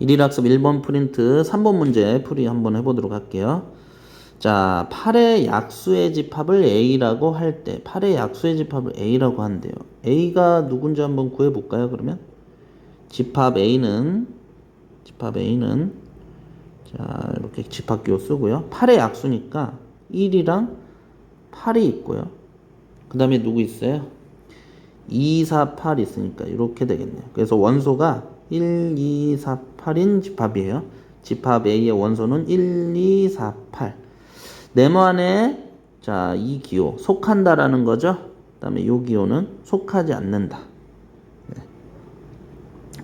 일일학습 1번 프린트 3번 문제 풀이 한번 해보도록 할게요. 자, 8의 약수의 집합을 A라고 할 때, 8의 약수의 집합을 A라고 한대요. A가 누군지 한번 구해볼까요, 그러면? 집합 A는, 집합 A는, 자, 이렇게 집합기호 쓰고요. 8의 약수니까 1이랑 8이 있고요. 그 다음에 누구 있어요? 2, 4, 8 있으니까 이렇게 되겠네요. 그래서 원소가 1, 2, 4, 8인 집합이에요. 집합 A의 원소는 1, 2, 4, 8. 네모 안에 자, 이 기호 속한다라는 거죠. 그다음에 요 기호는 속하지 않는다. 네.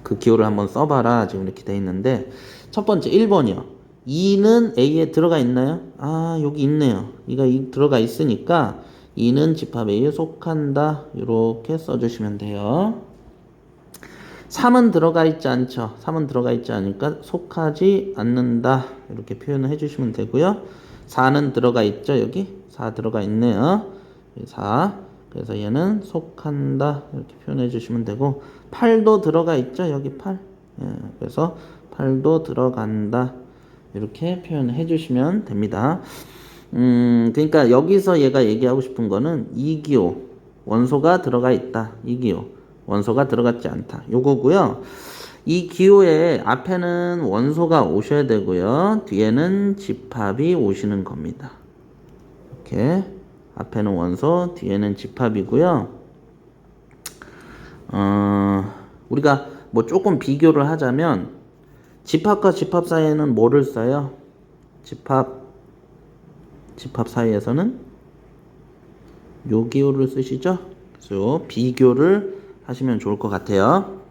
그 기호를 한번 써 봐라. 지금 이렇게 돼 있는데 첫 번째 1번이요. 2는 A에 들어가 있나요? 아 여기 있네요. 이가 이 들어가 있으니까 2는 집합 A에 속한다. 이렇게 써주시면 돼요. 3은 들어가 있지 않죠. 3은 들어가 있지 않으니까 속하지 않는다. 이렇게 표현을 해주시면 되고요. 4는 들어가 있죠. 여기 4 들어가 있네요. 4. 그래서 얘는 속한다. 이렇게 표현해 주시면 되고 8도 들어가 있죠. 여기 8. 예, 그래서 8도 들어간다. 이렇게 표현해 주시면 됩니다. 음, 그러니까 여기서 얘가 얘기하고 싶은 거는 이기호 원소가 들어가 있다. 이기호 원소가 들어갔지 않다. 요거고요. 이 기호의 앞에는 원소가 오셔야 되고요. 뒤에는 집합이 오시는 겁니다. 이렇게 앞에는 원소, 뒤에는 집합이고요. 어, 우리가 뭐 조금 비교를 하자면 집합과 집합 사이에는 뭐를 써요? 집합 집합 사이에서는 요 기호를 쓰시죠? 그래서 비교를 하시면 좋을 것 같아요.